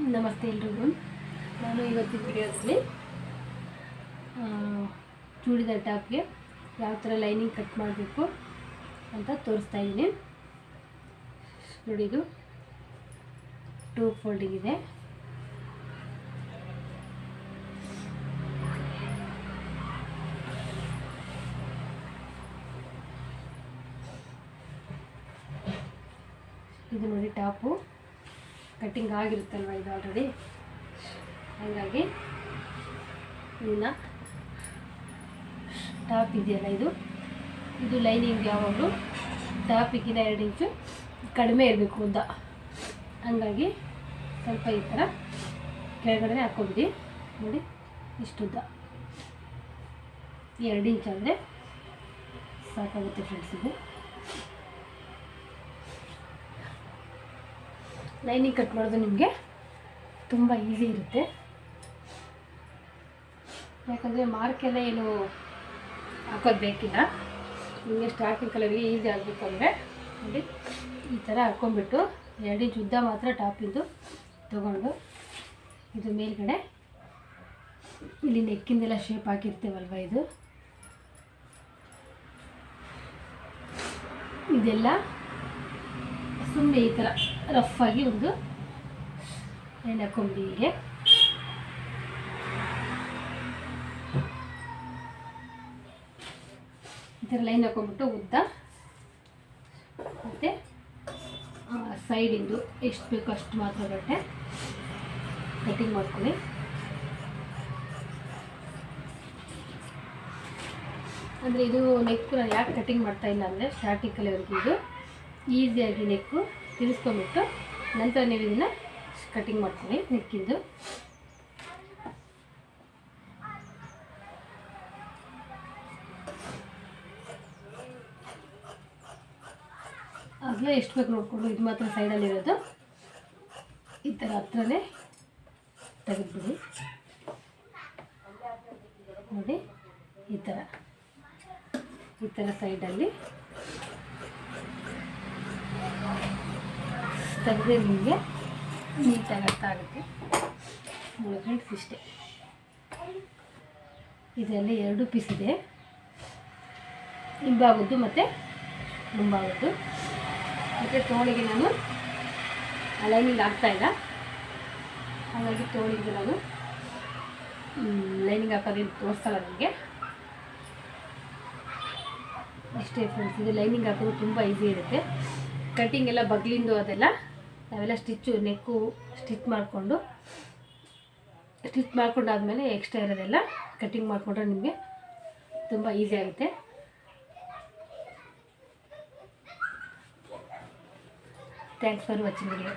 ನಮಸ್ತೆ ಎಲ್ರಿಗೂ. ನಾನು ಇವತ್ತಿನ ವಿಡಿಯೋದಲ್ಲಿ ಚೂಡಿದಾರ್ ಟಾಪ್ಗೆ ಯಾವ ಥರ ಲೈನಿಂಗ್ ಕಟ್ ಮಾಡಬೇಕು ಅಂತ ತೋರಿಸ್ತಾ ಇದ್ದೀನಿ. ನೋಡಿ ಇದು ಟೂ ಫೋಲ್ಡಿಂಗ್ ಇದೆ. ಇದು ನೋಡಿ ಟಾಪು. ಕಟ್ಟಿಂಗ್ ಆಗಿರುತ್ತಲ್ವ ಇದು ಆಲ್ರೆಡಿ ಹಾಗಾಗಿ ಇನ್ನು ಟಾಪ್ ಇದೆಯಲ್ಲ ಇದು? ಇದು ಲೈನಿಂಗ್ ಯಾವಾಗಲೂ ಟಾಪಿಗಿನ ಎರಡು ಇಂಚು ಕಡಿಮೆ ಇರಬೇಕು ಉದ್ದ. ಹಂಗಾಗಿ ಸ್ವಲ್ಪ ಈ ಥರ ಕೆಳಗಡೆ ಹಾಕ್ಕೊಂಬಿಡಿ. ನೋಡಿ, ಇಷ್ಟು ಉದ್ದ. ಎರಡು ಇಂಚ್ ಅಂದರೆ ಸಾಕಾಗುತ್ತೆ ಫ್ರೆಂಡ್ಸ್ ಇದು. ಲೈನಿಂಗ್ ಕಟ್ ಮಾಡೋದು ನಿಮಗೆ ತುಂಬ ಈಸಿ ಇರುತ್ತೆ. ಯಾಕಂದರೆ ಮಾರ್ಕೆಲ್ಲ ಏನು ಹಾಕೋದು ಬೇಕಿಲ್ಲ. ನಿಮಗೆ ಸ್ಟಾರ್ಟಿಂಗ್ ಕಲರ್ಗೆ ಈಸಿ ಆಗಬೇಕು ಅಂದರೆ ನೋಡಿ, ಈ ಥರ ಹಾಕ್ಕೊಂಬಿಟ್ಟು ಎರಡು ಇಂಚ್ ಉದ್ದ ಮಾತ್ರ ಟಾಪಿದ್ದು ತೊಗೊಂಡು ಇದು ಮೇಲ್ಗಡೆ ಇಲ್ಲಿ ನೆಕ್ಕಿಂದೆಲ್ಲ ಶೇಪ್ ಹಾಕಿರ್ತೇವಲ್ವ ಇದು? ಇದೆಲ್ಲ ಸುಮ್ಮನೆ ಈ ಥರ ರಫ್ ಆಗಿ ಒಂದು ಹೀಗೆ ಈ ಥರ ಲೈನ್ ಹಾಕೊಂಡ್ಬಿಟ್ಟು ಉದ್ದ. ಮತ್ತು ಸೈಡಿಂದು ಎಷ್ಟು ಬೇಕು ಅಷ್ಟು ಮಾತ್ರ ಬಟ್ಟೆ ಕಟಿಂಗ್ ಮಾಡ್ಕೊಳ್ಳಿ. ಅಂದರೆ ಇದು ನೆಕ್ಕು ನಾನು ಯಾಕೆ ಕಟ್ಟಿಂಗ್ ಮಾಡ್ತಾ ಇಲ್ಲ ಅಂದರೆ ಸ್ಟಾರ್ಟಿಂಗ್ ಇದು ಈಸಿಯಾಗಿ ನೆಕ್ಕು ತಿರ್ಸ್ಕೊಂಬಿಟ್ಟು ನಂತರ ನೀವು ಇದನ್ನು ಕಟಿಂಗ್ ಮಾಡ್ಕೊಳ್ಳಿ ನೆಕ್ಕಿಂದು ಆಗಲೇ ಎಷ್ಟು ಬೇಕು ನೋಡಿಕೊಂಡು ಇದು ಮಾತ್ರ ಸೈಡಲ್ಲಿರೋದು ಈ ಥರ ಹತ್ರನೇ ತೆಗೆದ್ಬಿಡಿ. ನೋಡಿ, ಈ ಥರ ಈ ಥರ ಸೈಡಲ್ಲಿ ತೆಗೆದ್ರೆ ನಿಮಗೆ ನೀಟಾಗಿ ಅರ್ಥ ಆಗುತ್ತೆ. ಗಂಟೆ ಇಷ್ಟೇ. ಇದರಲ್ಲಿ ಎರಡು ಪೀಸ್ ಇದೆ. ಹಿಂಭಾಗದ್ದು ಮತ್ತು ಮುಂಬಾಗುದ್ದು. ಮತ್ತು ತೋಳಿಗೆ ನಾನು ಲೈನಿಂಗ್ ಆಗ್ತಾಯಿಲ್ಲ ಹಾಗಾಗಿ ತೋಳಿಗೆ ನಾನು ಲೈನಿಂಗ್ ಹಾಕೋದೇನು ತೋರಿಸಲ್ಲ ನನಗೆ. ಇಷ್ಟೇ ಫ್ರೆಂಡ್ಸ್ ಇದು ಲೈನಿಂಗ್ ಹಾಕೋದು ತುಂಬ ಈಸಿ ಇರುತ್ತೆ. ಕಟ್ಟಿಂಗ್ ಎಲ್ಲ ಬಗ್ಲಿಂದು ಅದೆಲ್ಲ ನಾವೆಲ್ಲ ಸ್ಟಿಚ್ಚು, ನೆಕ್ಕು ಸ್ಟಿಚ್ ಮಾಡಿಕೊಂಡು, ಸ್ಟಿಚ್ ಮಾಡ್ಕೊಂಡಾದ್ಮೇಲೆ ಎಕ್ಸ್ಟ್ರಾ ಇರೋದೆಲ್ಲ ಕಟ್ಟಿಂಗ್ ಮಾಡಿಕೊಂಡ್ರೆ ನಿಮಗೆ ತುಂಬ ಈಸಿ ಆಗುತ್ತೆ. Thanks for watching video